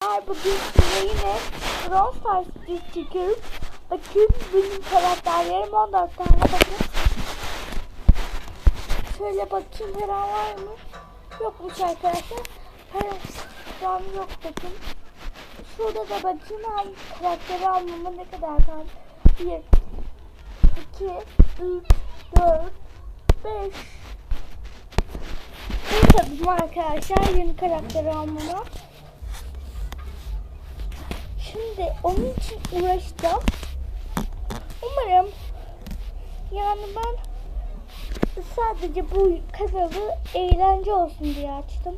Arkadaşlar bugün size yine Brawl Stars çekiyoruz. Bakın benim karakterlerim 14 tane bakın. Şöyle bakayım param var mı? Yokmuş arkadaşlar. Param yok bakın. Şurada da bakayım hangi karakteri almama ne kadar kaldı. 1, 2, 3, 4, 5. Bu tabii arkadaşlar yeni karakteri almama. Şimdi onun için uğraşacağım. Umarım yani ben sadece bu kanalı eğlence olsun diye açtım.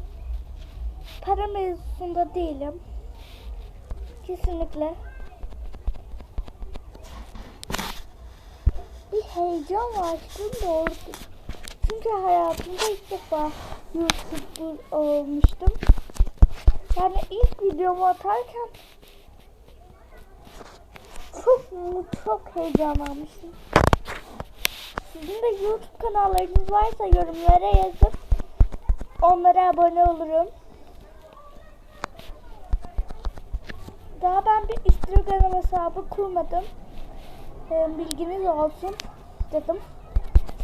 Para mevzusunda değilim. Kesinlikle. Bir heyecan var aşkım doğrudur. Çünkü hayatımda ilk defa YouTuber olmuştum. Yani ilk videomu atarken çok çok heyecanlanmıştım. Sizin de YouTube kanallarınız varsa yorumlara yazıp onlara abone olurum. Daha ben bir Instagram hesabı kurmadım. Ee, bilginiz olsun dedim.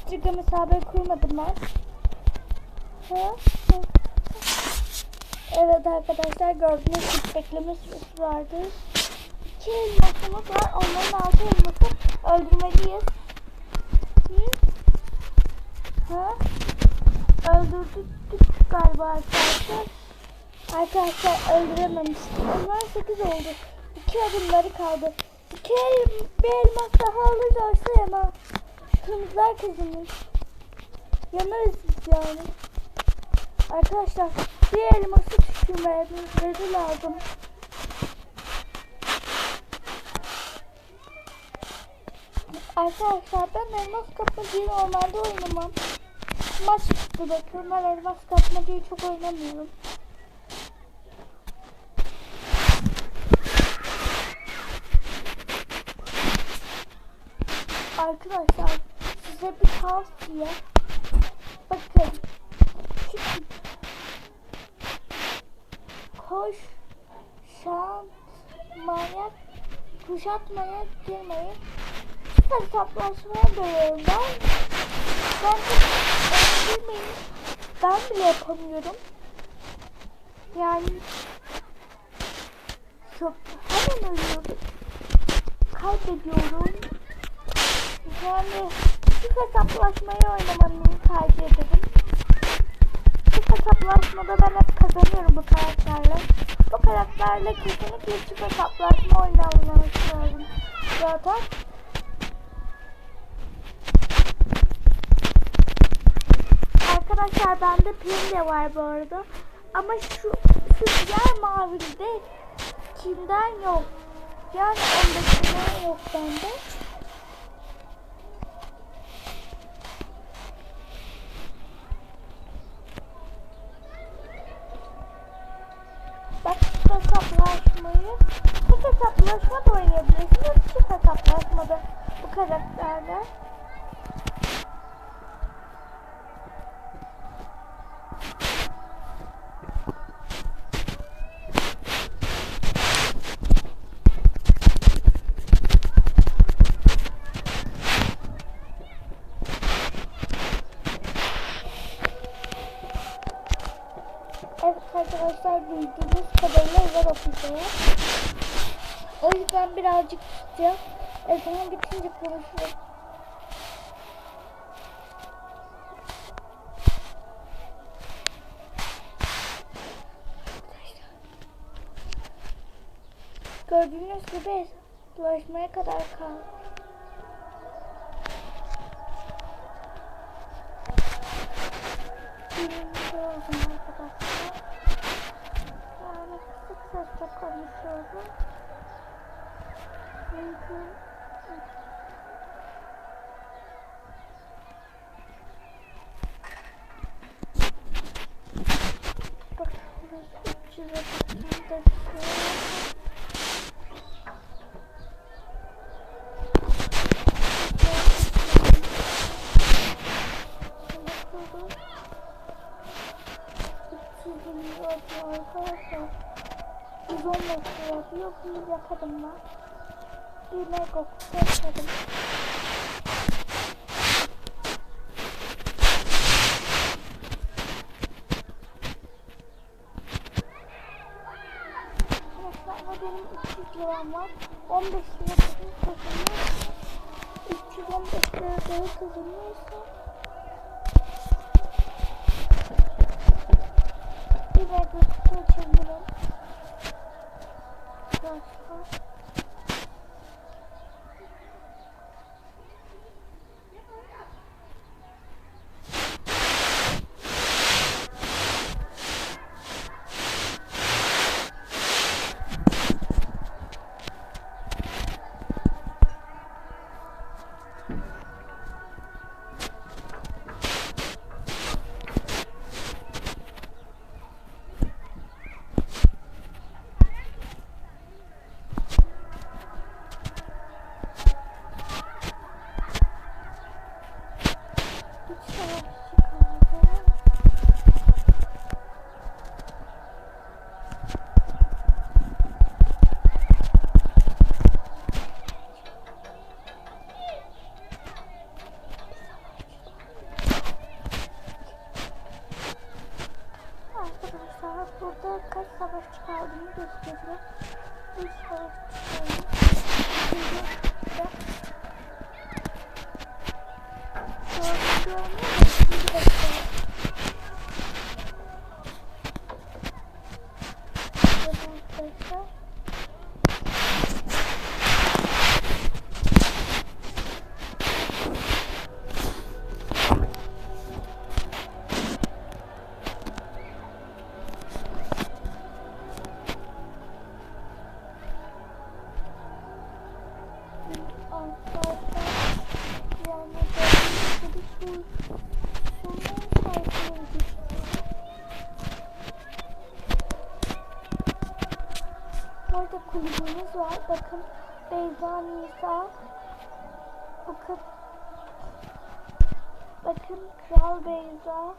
Instagram hesabı kurmadım ben. Evet arkadaşlar gördüğünüz gibi bekleme süresi vardı. İki elmasımız var. Onların altı elması öldürmeliyiz. Hı? Ha? Öldürdük galiba arkadaşlar. Arkadaşlar öldürememiştim. Onlar 8 oldu. İki adımları kaldı. İki el, bir elmas daha alırlarsa yana. Kırmızılar kazanır. Yanarız biz yani. Arkadaşlar bir elması düşürmeleri lazım. Arkadaşlar ben elmas kapmacıyı normalde oynamam. Maç çıktı bakıyorum ben elmas kapmacıyı çok oynamıyorum. Arkadaşlar size bir tavsiye. Bakın. Çıkın. Koş. Şant. Manyak. Kuşatmaya girmeyin. Hesaplaşmaya dönüyorum ben. Ben de girmeyin. Ben bile yapamıyorum. Yani çok hemen ölüyorum. Kaybediyorum. Yani çift hesaplaşmayı oynamayı tercih ederim. Çift hesaplaşmada ben hep kazanıyorum bu karakterle. Bu karakterle kesinlikle çift hesaplaşma oynanması lazım. Zaten Arkadaşlar bende de var bu arada. Ama şu, şu diğer mavide kimden yok. Yani ondakinden yok bende. Bak çift hesaplaşmayı çift hesaplaşma da oynayabilirsiniz. Çift hesaplaşmada bu karakterler. Evet arkadaşlar bildiğiniz okuyacağım. O yüzden birazcık tutacağım. Ezanı bitince konuşurum. Gördüğünüz gibi ulaşmaya kadar kaldı. Yani kısık sesle konuşuyorum. Çünkü Bak burası 300 dakika. Arkadaşlar 315 lira yaparım ben. Bir mega kutu yaparım. Arkadaşlar benim 300 liram var. 15 lira kazanıyor. 315 lira daha kazanıyorsa bir mega kutu açabilirim. Başka. Go. Bakın Beyza Nisa. Bakın Bakın Kral Beyza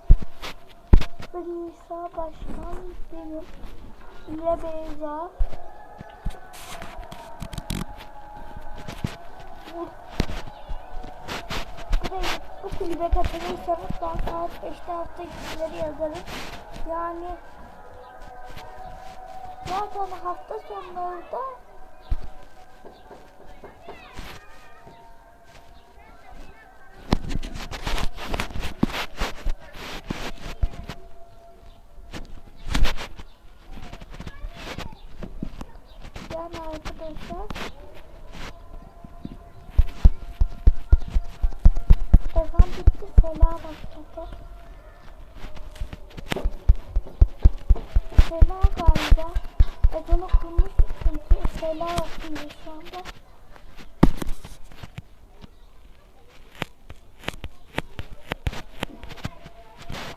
ve Nisa Başkan benim. Yine Beyza. Bu Burayı, bu kulübe katılırsanız ben saat 5'te hafta içleri yazarım. Yani zaten hafta sonları da yani arkadaşlar Ezan bitti, Sela başladı. Sela galiba. Ezan okunmuş çünkü Sela okunuyor şu anda.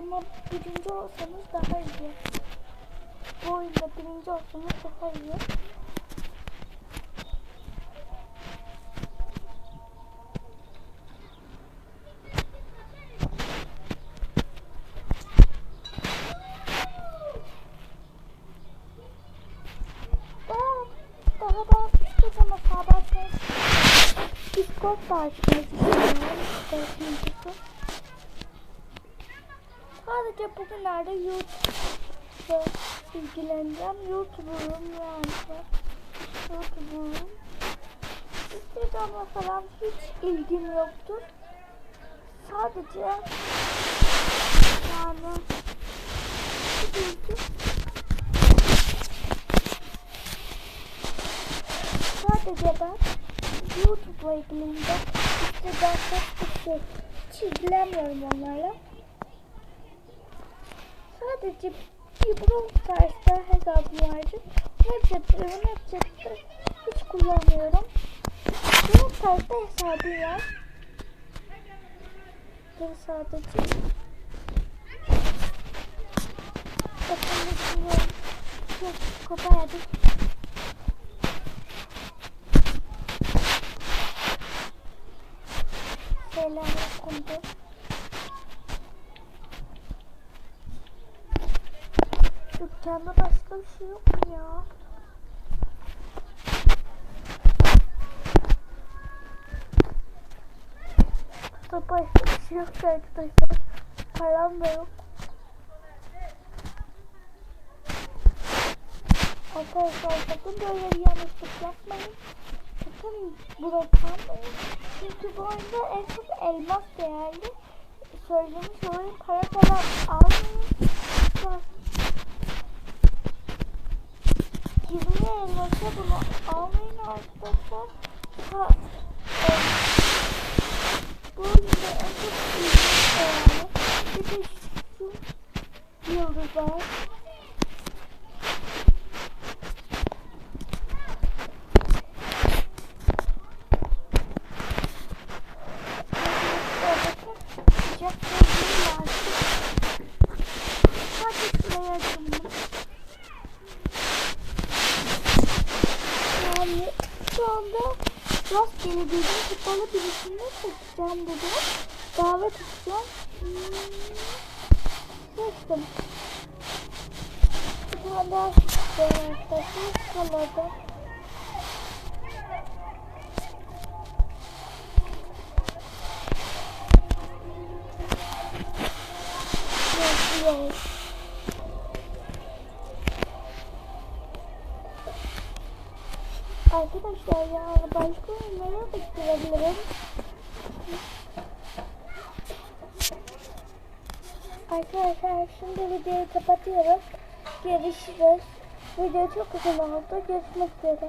Ama birinci olsanız daha iyi. Bu oyunda birinci olsanız daha iyi. Daha, daha ben hiçbir zaman sabahleyin Discord da. Discord müzisi. Sadece bugünlerde YouTube'da ilgileneceğim. YouTuber'ım yani. YouTuber'ım. Instagram'a falan hiç ilgim yoktur. Sadece yani Sadece ben YouTube'la ilgiliyim de işte ben çok şey hiç ilgilenmiyorum onlarla. Sadece bir Brawl Stars'ta hesabım vardı. Snapchat'te ve Snapchat'te hiç kullanmıyorum. Brawl Stars'ta hesabım var. Bir sadece. Bakın ne düşünüyorum. Yok, hala okundu. Dükkanda başka bir şey yok mu ya? Burada başka bir şey yok arkadaşlar. Param da yok. Arkadaşlar sakın böyle bir yanlışlık yapmayın. Kalmayın. Çünkü bu oyunda en çok elmas değerli. Söylemiş olayım para falan almayın. Lütfen. 20 elmasa bunu almayın arkadaşlar. Ha, e, bu oyunda en çok ilginç değerli. Bir de şu yıldızlar. Sıcak gözlüğü lazım. Hadi şuraya açalım. Yani şu anda rastgele bir futbolu birisini seçeceğim dedim. Davet edeceğim. Hmm, seçtim. Daha seçeceğim arkadaşlar. Kaladı. Yes, yes. Arkadaşlar ya başka oyunlara da girebilirim. Arkadaşlar şimdi videoyu kapatıyorum. Görüşürüz. Video çok uzun oldu. Görüşmek üzere.